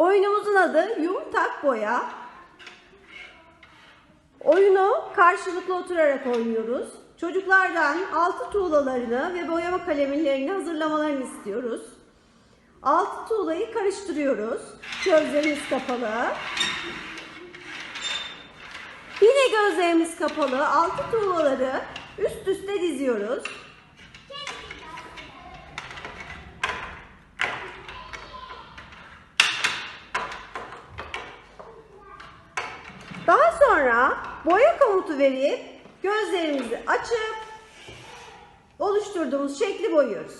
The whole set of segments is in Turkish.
Oyunumuzun adı Yum Tak Boya. Oyunu karşılıklı oturarak oynuyoruz. Çocuklardan altı tuğlalarını ve boyama kalemlerini hazırlamalarını istiyoruz. Altı tuğlayı karıştırıyoruz. Gözlerimiz kapalı. Yine gözlerimiz kapalı. Altı tuğlaları üst üste diziyoruz. Daha sonra boya komutu verip gözlerimizi açıp oluşturduğumuz şekli boyuyoruz.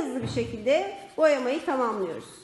Hızlı bir şekilde boyamayı tamamlıyoruz.